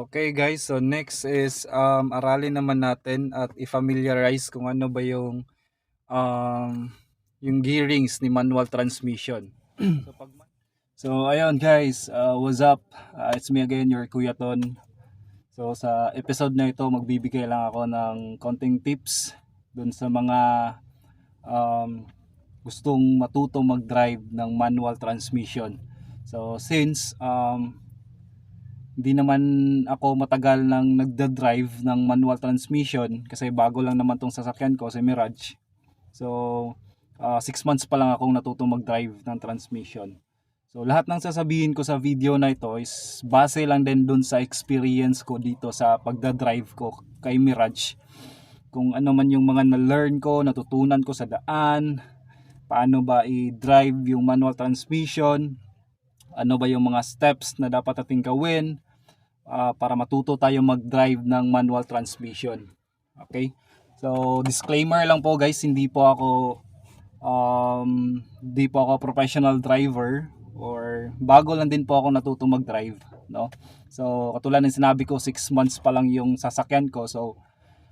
Okay guys, so next is um, aralin naman natin at i-familiarize kung ano ba yung um, yung gearings ni manual transmission. so, pag, so ayun guys, uh, what's up? Uh, it's me again, your Kuya Ton. So sa episode na ito, magbibigay lang ako ng konting tips dun sa mga um, gustong matutong mag-drive ng manual transmission. So since um, hindi naman ako matagal nang nagda-drive ng manual transmission kasi bago lang naman tong sasakyan ko si Mirage. So 6 months pa lang akong natutong mag-drive ng transmission. So lahat ng sasabihin ko sa video na ito is base lang din dun sa experience ko dito sa pagda-drive ko kay Mirage. Kung ano man yung mga na-learn ko, natutunan ko sa daan, paano ba i-drive yung manual transmission, ano ba yung mga steps na dapat nating gawin uh, para matuto tayo mag-drive ng manual transmission. Okay? So, disclaimer lang po guys, hindi po ako um, hindi po ako professional driver or bago lang din po ako natuto mag-drive, no? So, katulad ng sinabi ko, 6 months pa lang yung sasakyan ko. So,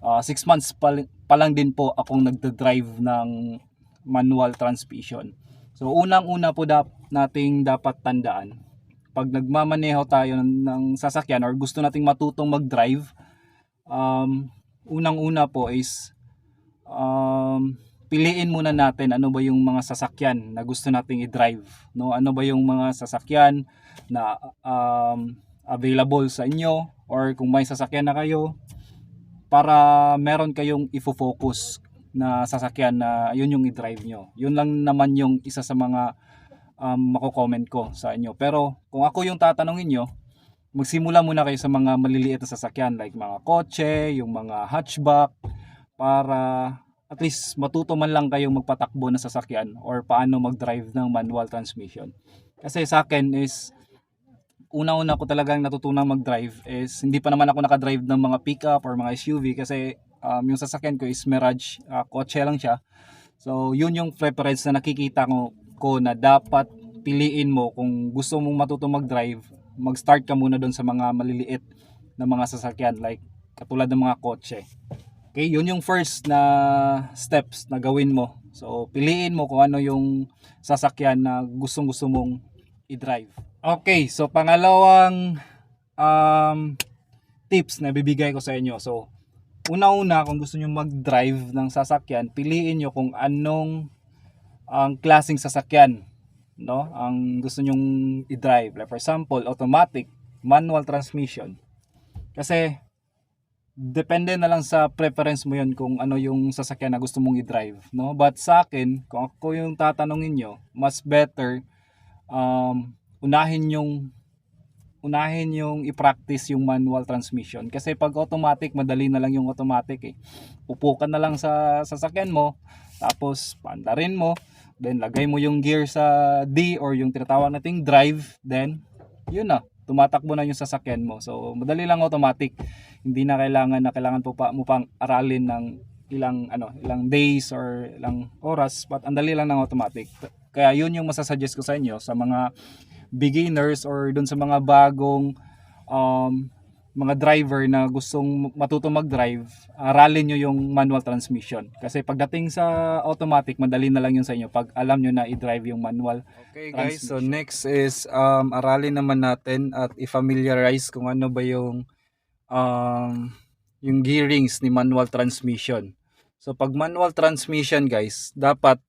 6 uh, months pa, pa lang din po akong nagda-drive ng manual transmission. So, unang-una po dap nating dapat tandaan pag nagmamaneho tayo ng, sasakyan or gusto nating matutong mag-drive, um, unang-una po is um, piliin muna natin ano ba yung mga sasakyan na gusto nating i-drive. No? Ano ba yung mga sasakyan na um, available sa inyo or kung may sasakyan na kayo para meron kayong ifo-focus na sasakyan na yun yung i-drive nyo. Yun lang naman yung isa sa mga um, mako-comment ko sa inyo. Pero kung ako yung tatanungin nyo, magsimula muna kayo sa mga maliliit na sasakyan like mga kotse, yung mga hatchback para at least matuto man lang kayong magpatakbo na sasakyan or paano mag-drive ng manual transmission. Kasi sa akin is una-una ko talagang natutunang mag-drive is hindi pa naman ako nakadrive ng mga pickup or mga SUV kasi um, yung sasakyan ko is Mirage, uh, kotse lang siya. So yun yung preference na nakikita ko ko na dapat piliin mo kung gusto mong matutong mag-drive, mag-start ka muna doon sa mga maliliit na mga sasakyan like katulad ng mga kotse. Okay, yun yung first na steps na gawin mo. So, piliin mo kung ano yung sasakyan na gustong-gusto mong i-drive. Okay, so pangalawang um, tips na bibigay ko sa inyo. So, una-una kung gusto niyo mag-drive ng sasakyan, piliin niyo kung anong ang klasing sasakyan no? Ang gusto nyong i-drive. Like for example automatic manual transmission. Kasi depende na lang sa preference mo yon kung ano yung sasakyan na gusto mong i-drive no? But sa akin kung ako yung tatanungin nyo mas better um, unahin yung unahin yung i-practice yung manual transmission kasi pag automatic madali na lang yung automatic eh upo ka na lang sa sasakyan mo tapos pandarin mo Then lagay mo yung gear sa D or yung tinatawag nating drive, then yun na, tumatakbo na yung sasakyan mo. So madali lang automatic. Hindi na kailangan na kailangan po pa mo pang aralin ng ilang ano, ilang days or ilang oras, but ang dali lang ng automatic. Kaya yun yung masasuggest ko sa inyo sa mga beginners or dun sa mga bagong um, mga driver na gustong matutong mag-drive, aralin nyo yung manual transmission. Kasi pagdating sa automatic, madali na lang yun sa inyo pag alam nyo na i-drive yung manual Okay guys, so next is um, aralin naman natin at i-familiarize kung ano ba yung um, yung gearings ni manual transmission. So pag manual transmission guys, dapat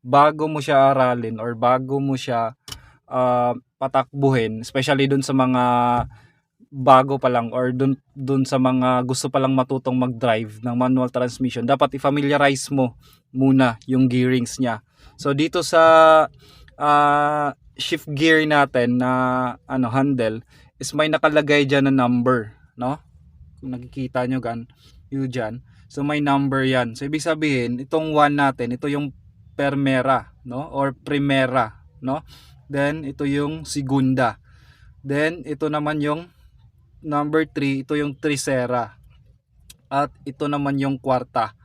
bago mo siya aralin or bago mo siya uh, patakbuhin, especially dun sa mga bago pa lang or dun, dun sa mga gusto pa lang matutong mag-drive ng manual transmission, dapat i-familiarize mo muna yung gearings niya. So dito sa uh, shift gear natin na ano handle is may nakalagay diyan na number, no? Kung nakikita nyo gan, yun dyan. So may number yan. So ibig sabihin, itong one natin, ito yung permera, no? Or primera, no? Then ito yung segunda. Then ito naman yung number 3, ito yung Trisera. At ito naman yung kwarta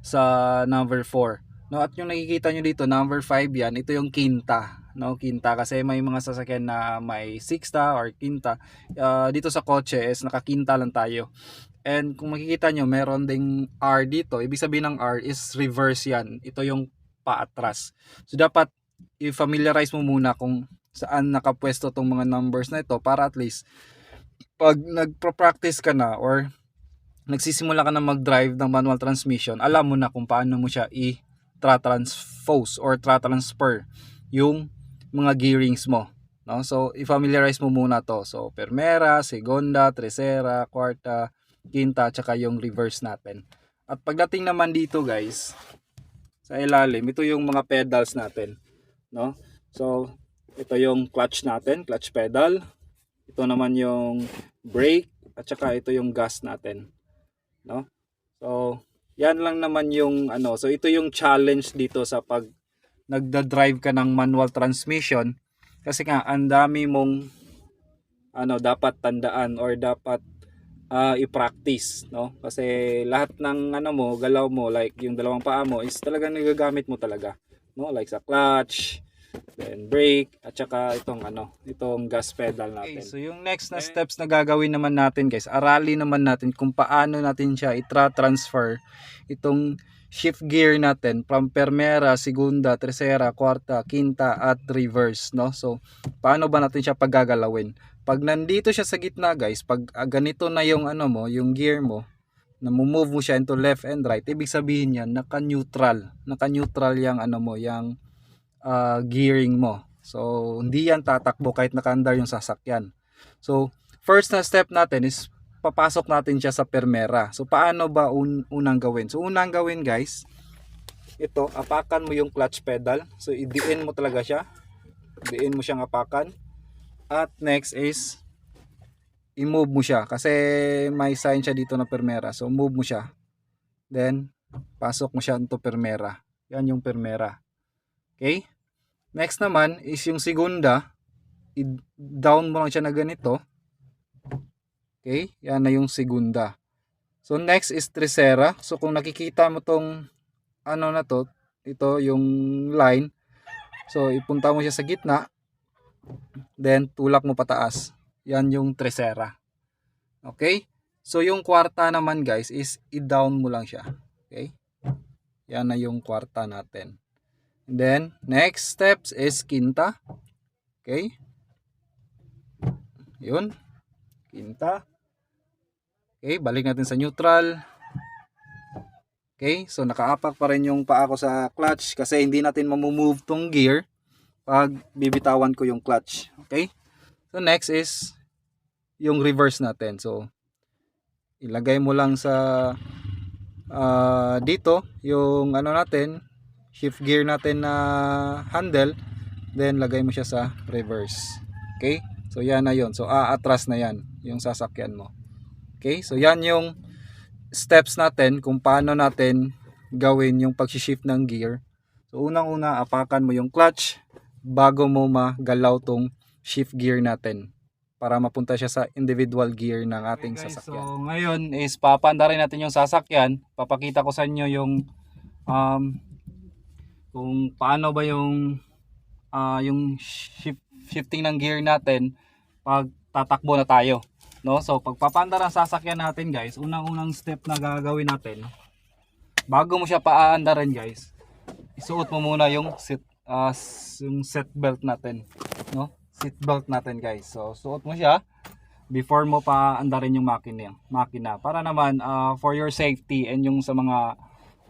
sa number 4. No, at yung nakikita nyo dito, number 5 yan, ito yung quinta. no quinta kasi may mga sasakyan na may sixta or quinta Ah, dito sa kotse is nakakinta lang tayo and kung makikita nyo meron ding R dito ibig sabihin ng R is reverse yan ito yung paatras so dapat i-familiarize mo muna kung saan nakapwesto tong mga numbers na ito para at least pag nagpo-practice ka na or nagsisimula ka na mag-drive ng manual transmission, alam mo na kung paano mo siya i-transpose or transfer yung mga gearings mo. No? So, i-familiarize mo muna to. So, Primera, Segunda, Tercera, Cuarta, Quinta, tsaka yung reverse natin. At pagdating naman dito guys, sa ilalim, ito yung mga pedals natin. No? So, ito yung clutch natin, clutch pedal. Ito naman yung brake, at saka ito yung gas natin no? So, yan lang naman yung ano. So, ito yung challenge dito sa pag nagda-drive ka ng manual transmission kasi nga ang dami mong ano dapat tandaan or dapat ah, i-practice, no? Kasi lahat ng ano mo, galaw mo like yung dalawang paa mo is talagang nagagamit mo talaga, no? Like sa clutch, then brake at saka itong ano, itong gas pedal natin. so yung next na steps na gagawin naman natin guys, aralin naman natin kung paano natin siya itra-transfer itong shift gear natin from primera, segunda, tercera, cuarta, quinta at reverse, no? So paano ba natin siya paggagalawin? Pag nandito siya sa gitna guys, pag ah, ganito na yung ano mo, yung gear mo, na move mo siya into left and right, ibig sabihin yan, naka-neutral. Naka-neutral yung ano mo, yung ah, gearing mo. So, hindi yan tatakbo kahit nakaandar yung sasakyan. So, first na step natin is papasok natin siya sa permera. So, paano ba un- unang gawin? So, unang gawin guys, ito, apakan mo yung clutch pedal. So, idiin mo talaga siya. Idiin mo siyang apakan. At next is, i-move mo siya. Kasi may sign siya dito na permera. So, move mo siya. Then, pasok mo siya into permera. Yan yung permera. Okay? Next naman is yung segunda. I-down mo lang siya na ganito. Okay? Yan na yung segunda. So next is tercera. So kung nakikita mo tong ano na to, ito yung line. So ipunta mo siya sa gitna. Then tulak mo pataas. Yan yung tercera. Okay? So yung kwarta naman guys is i-down mo lang siya. Okay? Yan na yung kwarta natin. And then, next steps is quinta. Okay? Yun. Quinta. Okay, balik natin sa neutral. Okay, so nakaapak pa rin yung paa ko sa clutch kasi hindi natin mamumove tong gear pag bibitawan ko yung clutch. Okay? So next is yung reverse natin. So ilagay mo lang sa ah, dito yung ano natin shift gear natin na handle then lagay mo siya sa reverse. Okay? So yan na yon so aatras na yan yung sasakyan mo. Okay? So yan yung steps natin kung paano natin gawin yung pag-shift ng gear. So unang una apakan mo yung clutch bago mo magalaw tong shift gear natin para mapunta siya sa individual gear ng ating sasakyan. So ngayon is papanda rin natin yung sasakyan. Papakita ko sa inyo yung um, kung paano ba yung ah, yung shift, shifting ng gear natin pag tatakbo na tayo. No? So pagpapanda ng sasakyan natin guys, unang-unang step na gagawin natin bago mo siya paaandarin guys, isuot mo muna yung seat ah, s- yung seat belt natin, no? Seat belt natin guys. So suot mo siya before mo pa andarin yung makina, makina para naman ah, for your safety and yung sa mga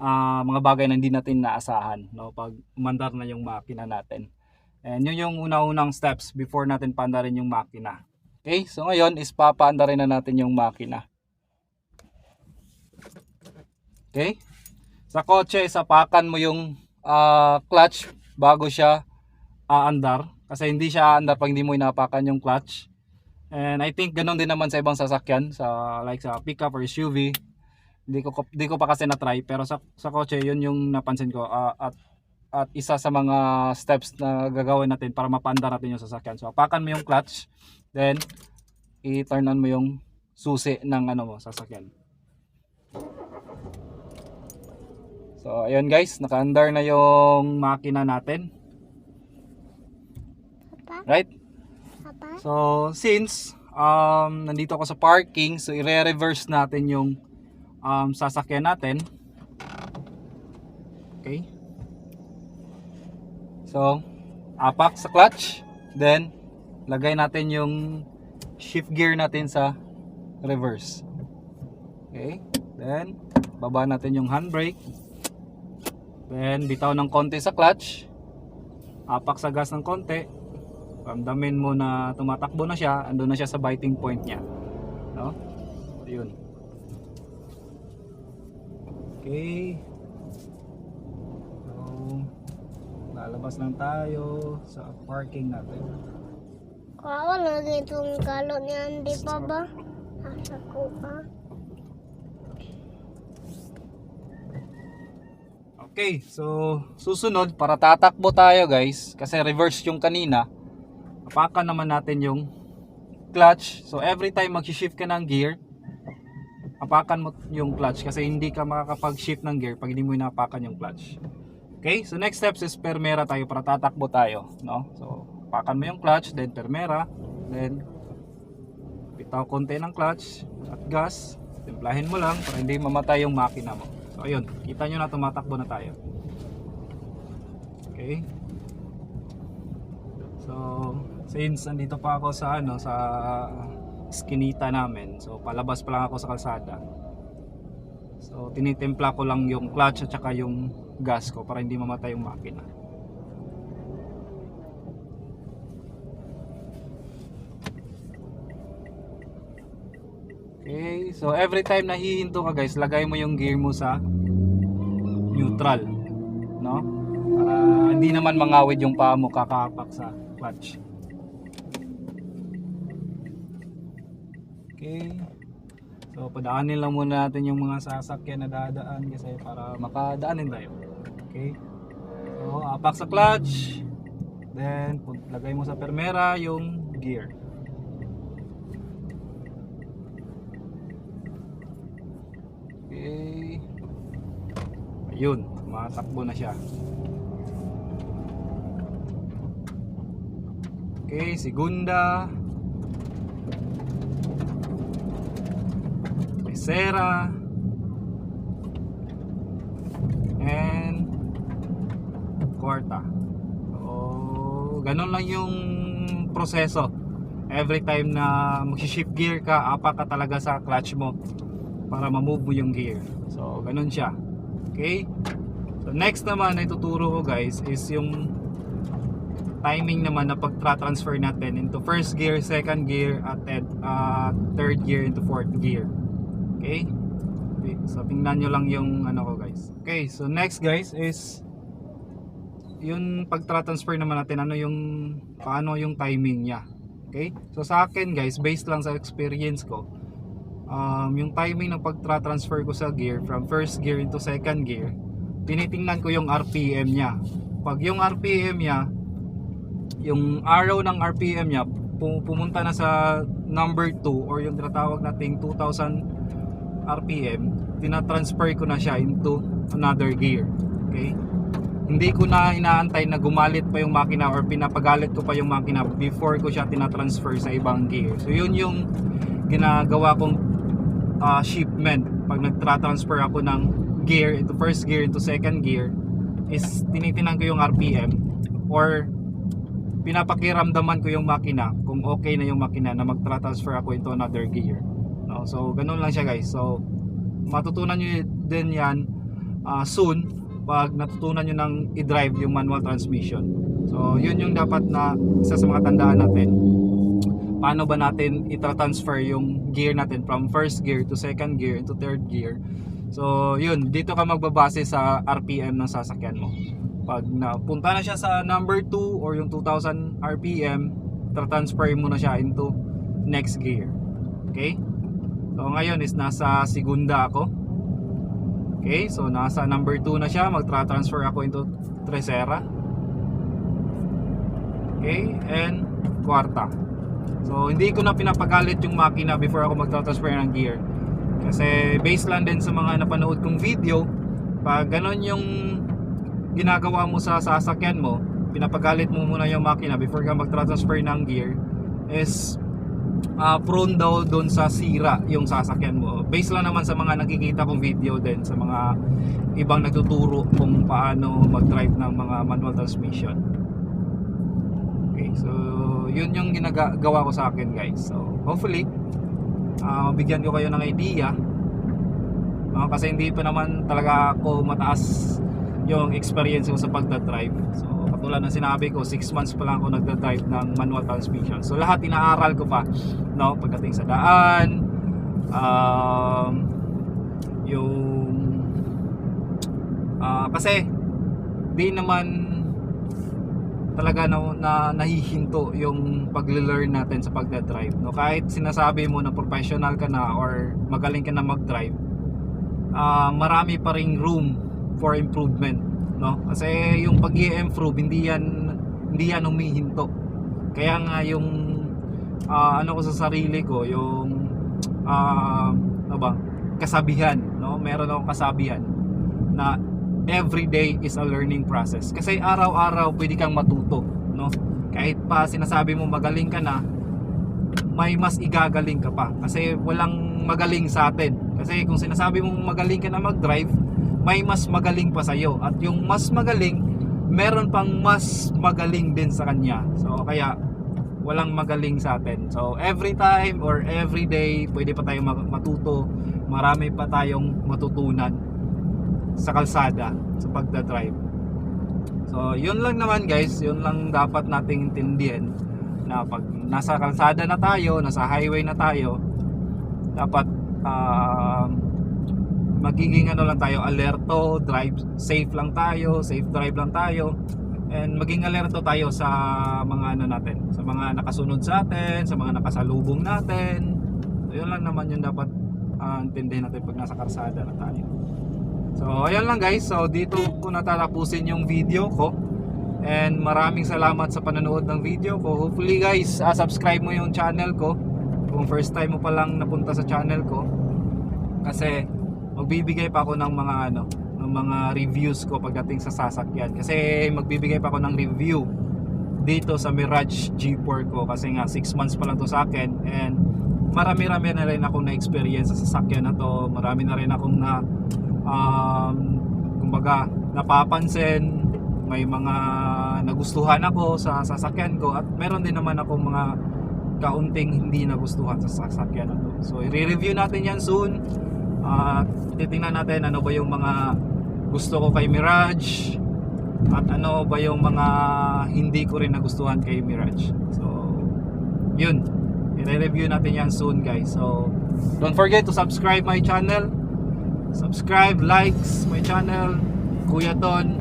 ah, mga bagay na hindi natin naasahan no pag umandar na yung makina natin. And yun yung una-unang steps before natin paandarin yung makina. Okay? So ngayon is papaandarin na natin yung makina. Okay? Sa kotse, sapakan mo yung ah, clutch bago siya aandar. Kasi hindi siya aandar pag hindi mo inapakan yung clutch. And I think ganun din naman sa ibang sasakyan, sa like sa pickup or SUV. Hindi ko hindi ko pa kasi na-try pero sa sa kotse 'yun yung napansin ko ah, at at isa sa mga steps na gagawin natin para mapanda natin yung sasakyan. So apakan mo yung clutch, then i-turn on mo yung susi ng ano mo sasakyan. So ayun guys, naka-under na yung makina natin. Right? Papa? So, since um, nandito ako sa parking, so i-reverse natin yung um, sasakyan natin. Okay. So, apak sa clutch. Then, lagay natin yung shift gear natin sa reverse. Okay. Then, baba natin yung handbrake. Then, bitaw ng konti sa clutch. Apak sa gas ng konti ramdamin mo na tumatakbo na siya, andun na siya sa biting point niya. No? Ayun. Okay. So, lalabas lang tayo sa parking natin. Kawa na itong kalo ni Andy pa ba? Asa ko pa. Okay, so susunod para tatakbo tayo guys kasi reverse yung kanina. Apakan naman natin yung clutch. So every time mag-shift ka ng gear, apakan mo yung clutch kasi hindi ka makakapag-shift ng gear pag hindi mo inapakan yung clutch. Okay, so next steps is permera tayo para tatakbo tayo, no? So apakan mo yung clutch, then permera, then bitaw konti ng clutch at gas, timplahin mo lang para hindi mamatay yung makina mo. So ayun, kita nyo na tumatakbo na tayo. Okay. So, since nandito pa ako sa ano sa skinita namin. So, palabas pa lang ako sa kalsada. So, tinitimpla ko lang yung clutch at saka yung gas ko para hindi mamatay yung makina. Okay, so every time nahihinto ka guys, lagay mo yung gear mo sa neutral, no? Para hindi naman mangawid yung paa mo kakapak sa clutch. Okay. So padaanin lang muna natin yung mga sasakyan na dadaan kasi para makadaanin tayo. Okay. So apak sa clutch. Then lagay mo sa permera yung gear. Okay. Ayun, matakbo na siya. Okay, segunda. Tercera. And kwarta. So, ganun lang yung proseso. Every time na mag-shift gear ka, apa ka talaga sa clutch mo para ma-move mo yung gear. So, ganun siya. Okay? So, next naman na ituturo ko guys is yung timing naman na pag-transfer natin into first gear, second gear, at uh, third gear into fourth gear. Okay? So, tingnan nyo lang yung ano ko guys. Okay, so next guys is yung pag-transfer naman natin, ano yung, paano yung timing niya. Okay? So, sa akin guys, based lang sa experience ko, um, yung timing ng pagtra-transfer ko sa gear from first gear into second gear tinitingnan ko yung RPM niya pag yung RPM niya yung arrow ng RPM niya pu- pumunta na sa number 2 or yung tinatawag nating 2000 RPM tinatransfer ko na siya into another gear. Okay? Hindi ko na inaantay na gumalit pa yung makina or pinapagalit ko pa yung makina before ko siya tinatransfer sa ibang gear. So yun yung ginagawa kong uh, shipment. Pag nagtra-transfer ako ng gear into first gear into second gear is tinitingnan ko yung RPM or pinapakiramdaman ko yung makina kung okay na yung makina na magtra-transfer ako into another gear no? so ganun lang siya guys so matutunan nyo din yan uh, soon pag natutunan nyo ng i-drive yung manual transmission so yun yung dapat na isa sa mga tandaan natin paano ba natin itra-transfer yung gear natin from first gear to second gear to third gear. So, yun, dito ka magbabase sa RPM ng sasakyan mo. Pag napunta na siya sa number 2 or yung 2000 RPM, tra-transfer mo na siya into next gear. Okay? So, ngayon is nasa segunda ako. Okay, so nasa number 2 na siya, magtra-transfer ako into tercera. Okay, and kwarta. So hindi ko na pinapagalit yung makina before ako magta-transfer ng gear. Kasi based lang din sa mga napanood kong video, pag ganon yung ginagawa mo sa sasakyan mo, pinapagalit mo muna yung makina before ka mag-transfer ng gear is ah, prone daw doon sa sira yung sasakyan mo. Based lang naman sa mga nakikita kong video din sa mga ibang nagtuturo kung paano mag-drive ng mga manual transmission. Okay, so yun yung ginagawa ko sa akin guys. So hopefully, ah, mabigyan ko kayo ng idea. Ah, kasi hindi pa naman talaga ako mataas yung experience ko sa pagdadrive. So katulad ng sinabi ko, 6 months pa lang ako nagdadrive ng manual transmission. So lahat inaaral ko pa, no, pagdating sa daan, um, yung ah, kasi di naman talaga na, na nahihinto yung pagle-learn natin sa pagdadrive no kahit sinasabi mo na professional ka na or magaling ka na mag-drive ah, marami pa ring room for improvement no? Kasi yung pag improve hindi yan hindi yan humihinto. Kaya nga yung ah, ano ko sa sarili ko yung ah, ano ba kasabihan no? Meron akong kasabihan na every day is a learning process. Kasi araw-araw pwede kang matuto no? Kahit pa sinasabi mo magaling ka na may mas igagaling ka pa. Kasi walang magaling sa atin. Kasi kung sinasabi mong magaling ka na mag-drive may mas magaling pa sa'yo. At yung mas magaling meron pang mas magaling din sa kanya. So kaya walang magaling sa atin. So every time or every day pwede pa tayong matuto. Marami pa tayong matutunan sa kalsada sa pagdadrive. So yun lang naman guys. Yun lang dapat nating intindihin na pag nasa kalsada na tayo nasa highway na tayo dapat um, magiging ano lang tayo alerto drive safe lang tayo safe drive lang tayo and maging alerto tayo sa mga ano natin sa mga nakasunod sa atin sa mga nakasalubong natin so, yun lang naman yung dapat uh, intindihin natin pag nasa kalsada na tayo So, ayan lang guys. So, dito ko natatapusin yung video ko. And maraming salamat sa panonood ng video ko. Hopefully guys, ah, subscribe mo yung channel ko. Kung first time mo pa lang napunta sa channel ko. Kasi magbibigay pa ako ng mga ano, ng mga reviews ko pagdating sa sasakyan. Kasi magbibigay pa ako ng review dito sa Mirage G4 ko. Kasi nga 6 months pa lang to sa akin. And marami-rami na rin akong na-experience sa sasakyan na to. Marami na rin akong na um, kumbaga napapansin. May mga nagustuhan ako sa sasakyan ko. At meron din naman ako mga kaunting hindi nagustuhan sa sasakyan na to. So i-review natin yan soon at titingnan natin ano ba yung mga gusto ko kay Mirage at ano ba yung mga hindi ko rin nagustuhan kay Mirage so yun i-review natin yan soon guys so don't forget to subscribe my channel subscribe, likes my channel, Kuya Ton,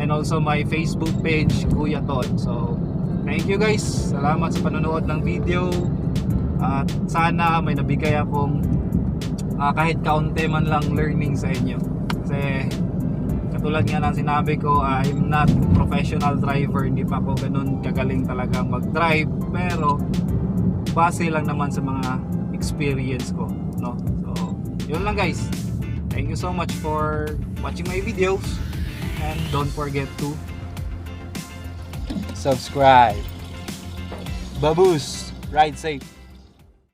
and also my Facebook page, Kuya Ton. So, thank you guys. Salamat sa panonood ng video. At sana may nabigay akong ah, kahit kaunti man lang learning sa inyo. Kasi katulad nga ng sinabi ko, I'm not professional driver. Hindi pa ako ganun kagaling talaga mag-drive. Pero base lang naman sa mga experience ko. No? So, yun lang guys. Thank you so much for watching my videos and don't forget to subscribe. Baboos, ride safe.